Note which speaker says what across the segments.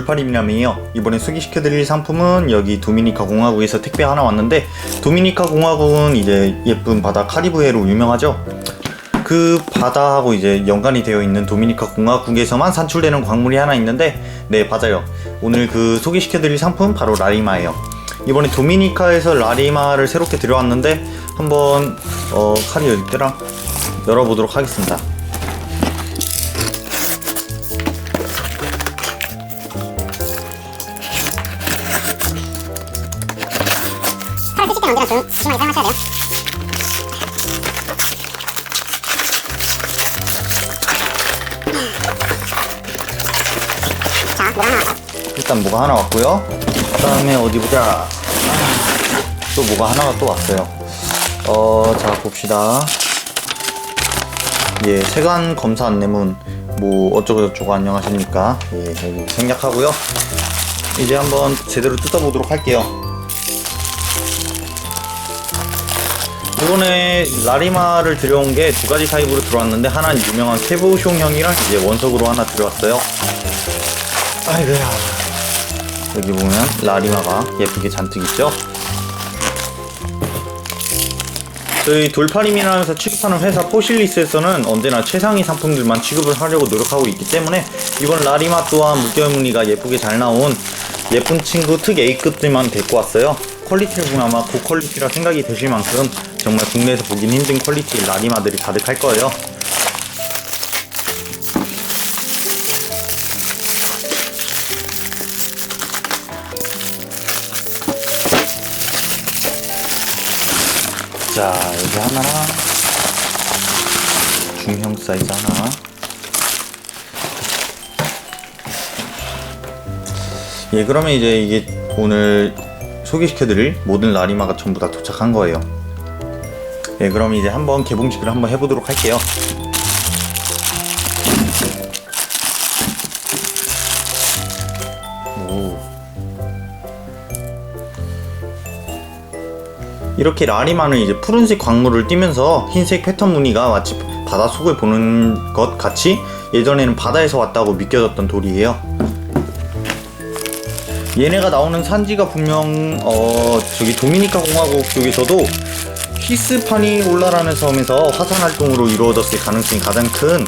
Speaker 1: 울파림이라며요 이번에 소개시켜드릴 상품은 여기 도미니카 공화국에서 택배 하나 왔는데 도미니카 공화국은 이제 예쁜 바다 카리브해로 유명하죠 그 바다하고 이제 연관이 되어 있는 도미니카 공화국에서만 산출되는 광물이 하나 있는데 네 맞아요 오늘 그 소개시켜드릴 상품 바로 라리마예요 이번에 도미니카에서 라리마를 새롭게 들여왔는데 한번 어, 칼이 어디 있더라 열어보도록 하겠습니다 칼 씻게 만들어준 다시마 이상 하셔야 돼요. 자, 물 하나 왔다. 일단 뭐가 하나 왔고요. 그다음에 어디 보자. 또 뭐가 하나가 또 왔어요. 어, 자 봅시다. 예, 세관 검사 안내문 뭐 어쩌고저쩌고 안녕하십니까. 예, 생략하고요. 이제 한번 제대로 뜯어보도록 할게요. 이번에 라리마를 들여온 게 두 가지 타입으로 들어왔는데 하나는 유명한 캐보숑형이랑 이제 원석으로 하나 들어왔어요. 아이고야. 여기 보면 라리마가 예쁘게 잔뜩 있죠? 저희 돌파림이라면서 취급하는 회사 포실리스에서는 언제나 최상위 상품들만 취급을 하려고 노력하고 있기 때문에 이번 라리마 또한 물결무늬가 예쁘게 잘 나온 예쁜 친구 특 A급들만 데리고 왔어요. 퀄리티를 보면 아마 고퀄리티라 생각이 되실 만큼 정말 국내에서 보긴 힘든 퀄리티의 라리마들이 가득할 거예요. 자, 여기 하나. 중형 사이즈 하나. 예, 그러면 이제 이게 오늘 소개시켜드릴 모든 라리마가 전부 다 도착한 거예요. 예, 그럼 이제 한번 개봉식을 한번 해보도록 할게요. 이렇게 라리마는 이제 푸른색 광물을 띠면서 흰색 패턴 무늬가 마치 바다 속을 보는 것 같이 예전에는 바다에서 왔다고 믿겨졌던 돌이에요. 얘네가 나오는 산지가 분명 어 저기 도미니카 공화국 쪽에서도 피스판이 올라라는 섬에서 화산 활동으로 이루어졌을 가능성이 가장 큰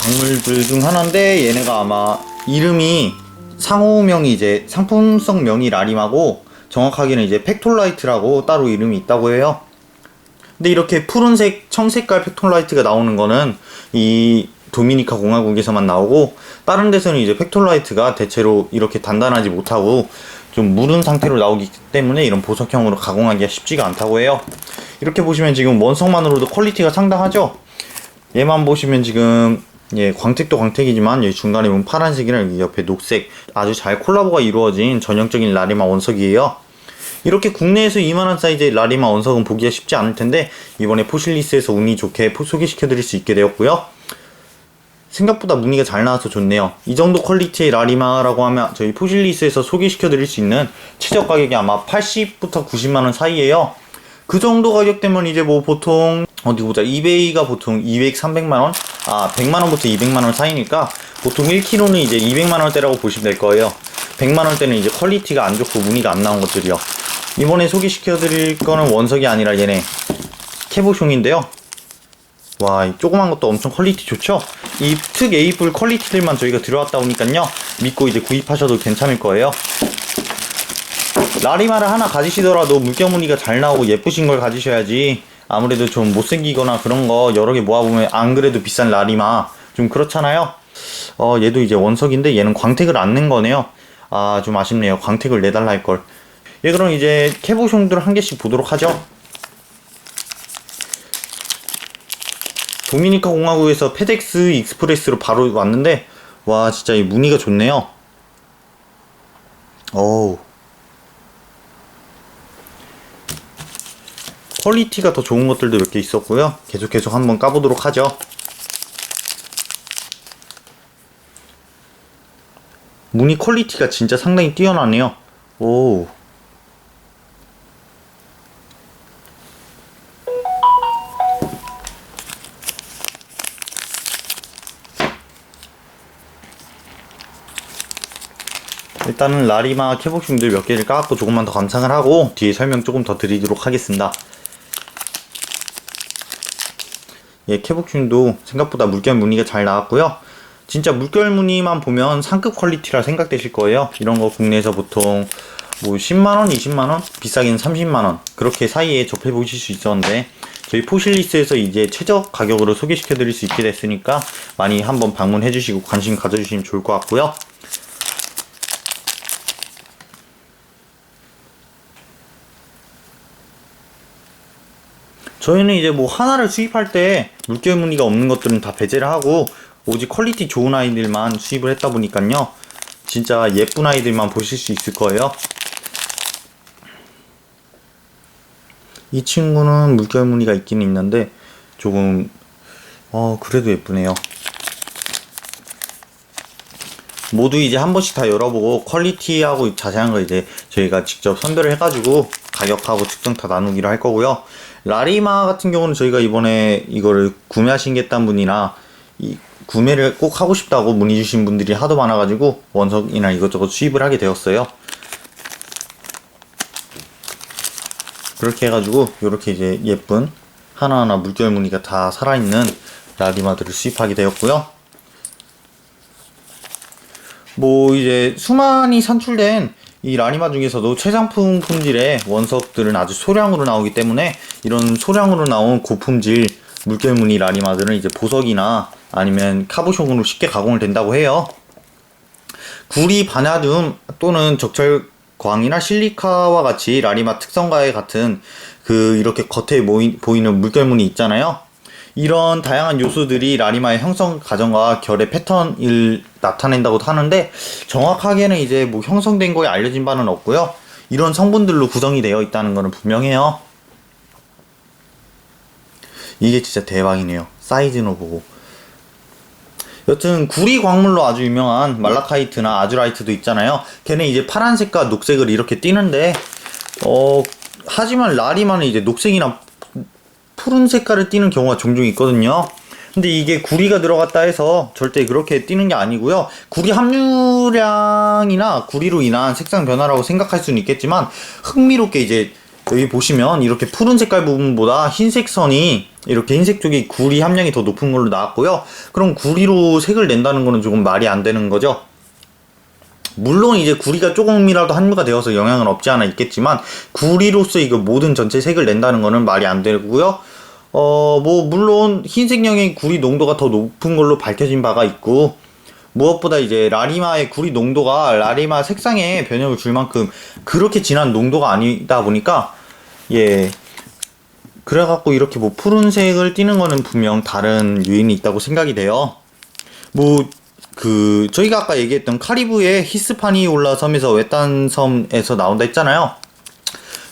Speaker 1: 광물들 중 하나인데 얘네가 아마 이름이 상호명이 이제 상품성 명이 라림하고 정확하게는 이제 팩톨라이트라고 따로 이름이 있다고 해요. 근데 이렇게 푸른색 청색깔 팩톨라이트가 나오는 거는 이 도미니카 공화국에서만 나오고 다른 데서는 이제 팩톨라이트가 대체로 이렇게 단단하지 못하고 좀 무른 상태로 나오기 때문에 이런 보석형으로 가공하기가 쉽지가 않다고 해요 이렇게 보시면 지금 원석만으로도 퀄리티가 상당하죠 얘만 보시면 지금 예, 광택도 광택이지만 여기 중간에 보면 파란색이랑 옆에 녹색 아주 잘 콜라보가 이루어진 전형적인 라리마 원석이에요 이렇게 국내에서 이만한 사이즈의 라리마 원석은 보기가 쉽지 않을 텐데 이번에 포실리스에서 운이 좋게 소개시켜 드릴 수 있게 되었고요 생각보다 무늬가 잘 나와서 좋네요. 이 정도 퀄리티의 라리마라고 하면 저희 포실리스에서 소개시켜 드릴 수 있는 최저 가격이 아마 80부터 90만원 사이에요. 그 정도 가격 되면 이제 뭐 보통 어디 보자 이베이가 보통 200, 300만원? 아 100만원부터 200만원 사이니까 보통 1kg는 이제 200만원대라고 보시면 될 거예요. 100만원대는 이제 퀄리티가 안 좋고 무늬가 안 나온 것들이요. 이번에 소개시켜 드릴 거는 원석이 아니라 얘네 캐보숑인데요. 와, 이 조그만 것도 엄청 퀄리티 좋죠? 이 특 에이블 퀄리티들만 저희가 들어왔다 보니까요. 믿고 이제 구입하셔도 괜찮을 거예요. 라리마를 하나 가지시더라도 물결무늬가 잘 나오고 예쁘신 걸 가지셔야지 아무래도 좀 못생기거나 그런 거 여러 개 모아보면 안 그래도 비싼 라리마 좀 그렇잖아요 어 얘도 이제 원석인데 얘는 광택을 안 낸 거네요 아 좀 아쉽네요 광택을 내달라 할걸 예 그럼 이제 캐보숑들 한 개씩 보도록 하죠 도미니카 공화국에서 페덱스 익스프레스로 바로 왔는데 와 진짜 이 무늬가 좋네요 어우 퀄리티가 더 좋은 것들도 몇 개 있었고요 계속 계속 한번 까보도록 하죠 무늬 퀄리티가 진짜 상당히 뛰어나네요 오우 일단은 라리마 캐복싱들 몇 개를 까갖고 조금만 더 감상을 하고 뒤에 설명 조금 더 드리도록 하겠습니다. 예, 캐복싱도 생각보다 물결 무늬가 잘 나왔고요. 진짜 물결 무늬만 보면 상급 퀄리티라 생각되실 거예요. 이런 거 국내에서 보통 뭐 10만원, 20만원, 비싸긴 30만원 그렇게 사이에 접해보실 수 있었는데 저희 포실리스에서 이제 최저 가격으로 소개시켜드릴 수 있게 됐으니까 많이 한번 방문해주시고 관심 가져주시면 좋을 것 같고요. 저희는 이제 뭐 하나를 수입할 때 물결 무늬가 없는 것들은 다 배제를 하고 오직 퀄리티 좋은 아이들만 수입을 했다 보니까요 진짜 예쁜 아이들만 보실 수 있을 거예요 이 친구는 물결 무늬가 있긴 있는데 조금 어 그래도 예쁘네요 모두 이제 한 번씩 다 열어보고 퀄리티하고 자세한 거 이제 저희가 직접 선별을 해가지고 가격하고 특성 다 나누기로 할 거고요 라리마 같은 경우는 저희가 이번에 이거를 구매하신겠다는 분이나 이 구매를 꼭 하고 싶다고 문의 주신 분들이 하도 많아가지고 원석이나 이것저것 수입을 하게 되었어요. 그렇게 해가지고 이렇게 이제 예쁜 하나하나 물결 무늬가 다 살아있는 라리마들을 수입하게 되었고요. 뭐 이제 수많이 산출된 이 라니마 중에서도 최상품 품질의 원석들은 아주 소량으로 나오기 때문에 이런 소량으로 나온 고품질 물결무늬 라니마들은 이제 보석이나 아니면 카보숑으로 쉽게 가공을 된다고 해요. 구리, 바나듐 또는 적철 광이나 실리카와 같이 라니마 특성과의 같은 그 이렇게 겉에 모이, 보이는 물결무늬 있잖아요. 이런 다양한 요소들이 라리마의 형성 과정과 결의 패턴을 나타낸다고 하는데 정확하게는 이제 뭐 형성된 거에 알려진 바는 없고요. 이런 성분들로 구성이 되어 있다는 것은 분명해요. 이게 진짜 대박이네요. 사이즈로 보고. 여튼 구리 광물로 아주 유명한 말라카이트나 아주라이트도 있잖아요. 걔는 이제 파란색과 녹색을 이렇게 띄는데 어 하지만 라리마는 이제 녹색이나 푸른 색깔을 띠는 경우가 종종 있거든요. 근데 이게 구리가 들어갔다 해서 절대 그렇게 띄는 게 아니고요. 구리 함유량이나 구리로 인한 색상 변화라고 생각할 수는 있겠지만 흥미롭게 이제 여기 보시면 이렇게 푸른 색깔 부분보다 흰색 선이 이렇게 흰색 쪽이 구리 함량이 더 높은 걸로 나왔고요. 그럼 구리로 색을 낸다는 거는 조금 말이 안 되는 거죠. 물론 이제 구리가 조금이라도 함유가 되어서 영향은 없지 않아 있겠지만 구리로서 이거 모든 전체 색을 낸다는 거는 말이 안 되고요. 어, 뭐, 물론 흰색령의 구리 농도가 더 높은 걸로 밝혀진 바가 있고, 무엇보다 이제 라리마의 구리 농도가 라리마 색상에 변형을 줄 만큼 그렇게 진한 농도가 아니다 보니까, 예. 그래갖고 이렇게 뭐 푸른색을 띠는 거는 분명 다른 요인이 있다고 생각이 돼요. 뭐, 그, 저희가 아까 얘기했던 카리브의 히스파니올라 섬에서 외딴 섬에서 나온다 했잖아요.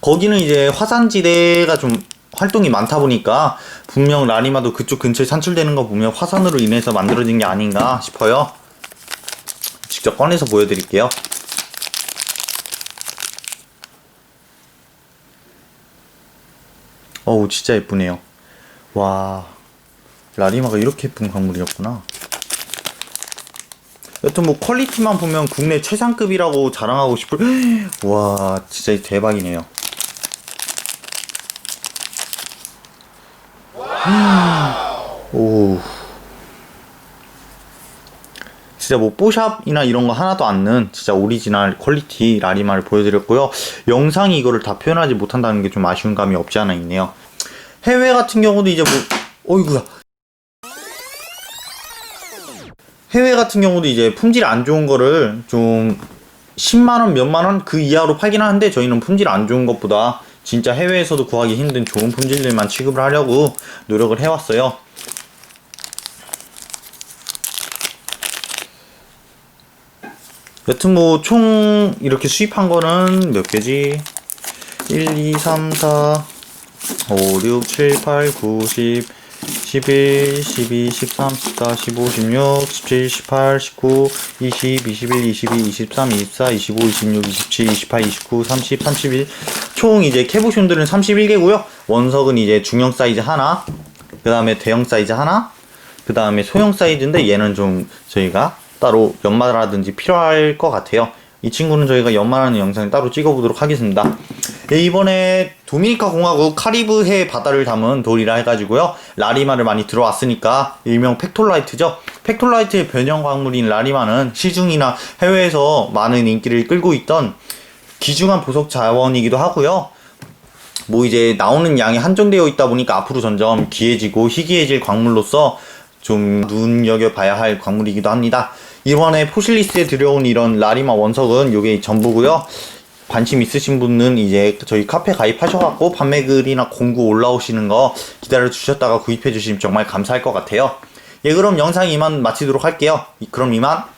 Speaker 1: 거기는 이제 화산지대가 좀 활동이 많다 보니까 분명 라리마도 그쪽 근처에 산출되는 거 보면 화산으로 인해서 만들어진 게 아닌가 싶어요. 직접 꺼내서 보여드릴게요. 어우 진짜 예쁘네요. 와 라리마가 이렇게 예쁜 광물이었구나. 여튼 뭐 퀄리티만 보면 국내 최상급이라고 자랑하고 싶을 와 진짜 대박이네요. 오. 진짜 뭐 뽀샵이나 이런 거 하나도 안는 진짜 오리지널 퀄리티 라리마를 보여드렸고요. 영상이 이거를 다 표현하지 못한다는 게 좀 아쉬운 감이 없지 않아 있네요. 해외 같은 경우도 이제 뭐, 어이구야. 해외 같은 경우도 이제 품질 안 좋은 거를 좀 10만원, 몇만원 그 이하로 팔긴 하는데 저희는 품질 안 좋은 것보다 진짜 해외에서도 구하기 힘든 좋은 품질들만 취급을 하려고 노력을 해왔어요. 여튼 뭐 총 이렇게 수입한 거는 몇 개지? 1, 2, 3, 4, 5, 6, 7, 8, 9, 10, 11, 12, 13, 14, 15, 16, 17, 18, 19, 20, 21, 22, 23, 24, 25, 26, 27, 28, 29, 30, 31, 총 이제 캐부슘들은 31개고요. 원석은 이제 중형 사이즈 하나, 그 다음에 대형 사이즈 하나, 그 다음에 소형 사이즈인데 얘는 좀 저희가 따로 연마라든지 필요할 것 같아요. 이 친구는 저희가 연마하는 영상을 따로 찍어보도록 하겠습니다. 예, 이번에 도미니카 공화국 카리브해 바다를 담은 돌이라 해가지고요. 라리마를 많이 들어왔으니까 일명 팩톨라이트죠. 팩톨라이트의 변형 광물인 라리마는 시중이나 해외에서 많은 인기를 끌고 있던 귀중한 보석 자원이기도 하고요. 뭐 이제 나오는 양이 한정되어 있다 보니까 앞으로 점점 귀해지고 희귀해질 광물로서 좀 눈여겨봐야 할 광물이기도 합니다. 이번에 포실리스에 들여온 이런 라리마 원석은 이게 전부고요. 관심 있으신 분은 이제 저희 카페 가입하셔갖고 판매글이나 공구 올라오시는 거 기다려 주셨다가 구입해 주시면 정말 감사할 것 같아요. 예, 그럼 영상 이만 마치도록 할게요. 그럼 이만.